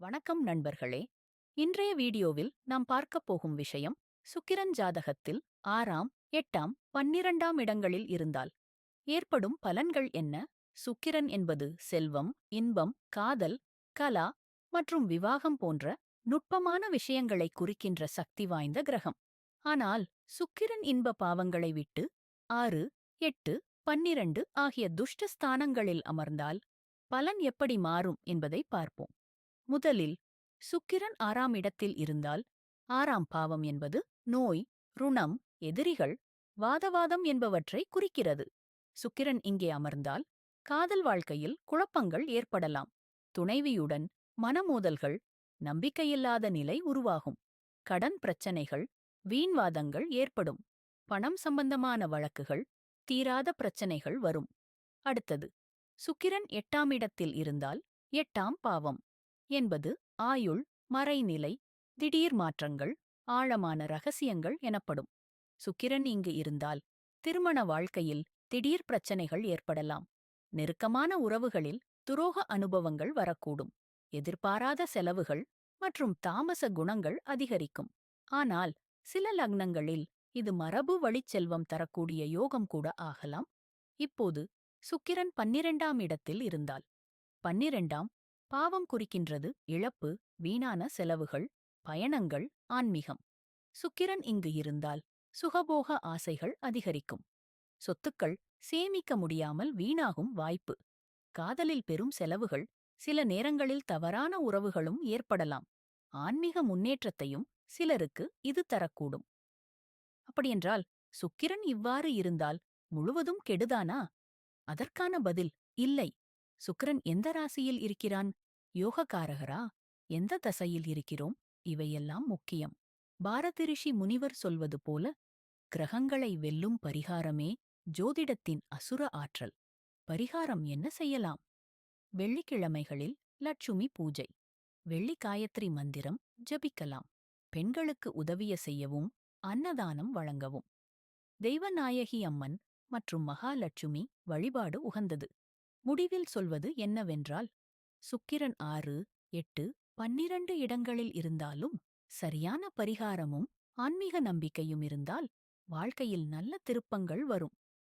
வணக்கம் நண்பர்களே. இன்றைய வீடியோவில் நாம் பார்க்கப் போகும் விஷயம் சுக்கிரன் ஜாதகத்தில் ஆறாம் எட்டாம் பன்னிரண்டாம் இடங்களில் இருந்தால் ஏற்படும் பலன்கள் என்ன? சுக்கிரன் என்பது செல்வம் இன்பம் காதல் கலா மற்றும் விவாகம் போன்ற நுட்பமான விஷயங்களை குறிக்கின்ற சக்தி வாய்ந்த கிரகம். ஆனால் சுக்கிரன் இன்ப பாவங்களை விட்டு ஆறு எட்டு பன்னிரண்டு ஆகிய துஷ்ட ஸ்தானங்களில் அமர்ந்தால் பலன் எப்படி மாறும் என்பதை பார்ப்போம். முதலில் சுக்கிரன் ஆறாம் இடத்தில் இருந்தால் ஆறாம் பாவம் என்பது நோய் ருணம் எதிரிகள் வாதவாதம் என்பவற்றை குறிக்கிறது. சுக்கிரன் இங்கே அமர்ந்தால் காதல் வாழ்க்கையில் குழப்பங்கள் ஏற்படலாம். துணைவியுடன் மனமோதல்கள் நம்பிக்கையில்லாத நிலை உருவாகும். கடன் பிரச்சனைகள் வீண்வாதங்கள் ஏற்படும். பணம் சம்பந்தமான வழக்குகள் தீராத பிரச்சனைகள் வரும். அடுத்தது சுக்கிரன் எட்டாம் இடத்தில் இருந்தால் எட்டாம் பாவம். என்பது ஆயுள் மறைநிலை திடீர் மாற்றங்கள் ஆழமான ரகசியங்கள் எனப்படும். சுக்கிரன் இங்கு இருந்தால் திருமண வாழ்க்கையில் திடீர் பிரச்சனைகள் ஏற்படலாம். நெருக்கமான உறவுகளில் துரோக அனுபவங்கள் வரக்கூடும். எதிர்பாராத செலவுகள் மற்றும் தாமச குணங்கள் அதிகரிக்கும். ஆனால் சில லக்னங்களில் இது மரபு வழிச்செல்வம் தரக்கூடிய யோகம் கூட ஆகலாம். இப்போது சுக்கிரன் பன்னிரெண்டாம் இடத்தில் இருந்தால். பன்னிரெண்டாம் பாவம் குறிக்கின்றது இழப்பு வீணான செலவுகள் பயணங்கள் ஆன்மீகம். சுக்கிரன் இங்கு இருந்தால் சுகபோக ஆசைகள் அதிகரிக்கும். சொத்துக்கள் சேமிக்க முடியாமல் வீணாகும் வாய்ப்பு. காதலில் பெரும் செலவுகள் சில நேரங்களில் தவறான உறவுகளும் ஏற்படலாம். ஆன்மீக முன்னேற்றத்தையும் சிலருக்கு இது தரக்கூடும். அப்படியென்றால் சுக்கிரன் இவ்வாறு இருந்தால் முழுவதும் கெடுதானா? அதற்கான பதில் இல்லை. சுக்கிரன் எந்த ராசியில் இருக்கிறான்? யோகக்காரகரா? எந்த தசையில் இருக்கிறோம்? இவையெல்லாம் முக்கியம். பாரதிரிஷி முனிவர் சொல்வது போல கிரகங்களை வெல்லும் பரிகாரமே ஜோதிடத்தின் அசுர ஆற்றல். பரிகாரம் என்ன செய்யலாம்? வெள்ளிக்கிழமைகளில் லட்சுமி பூஜை. வெள்ளி காயத்ரி மந்திரம் ஜபிக்கலாம். பெண்களுக்கு உதவிய செய்யவும் அன்னதானம் வழங்கவும். தெய்வநாயகி அம்மன் மற்றும் மகாலட்சுமி வழிபாடு உகந்தது. முடிவில் சொல்வது என்னவென்றால் சுக்கிரன் ஆறு எட்டு பன்னிரண்டு இடங்களில் இருந்தாலும் சரியான பரிகாரமும் ஆன்மீக நம்பிக்கையும் இருந்தால் வாழ்க்கையில் நல்ல திருப்பங்கள் வரும்.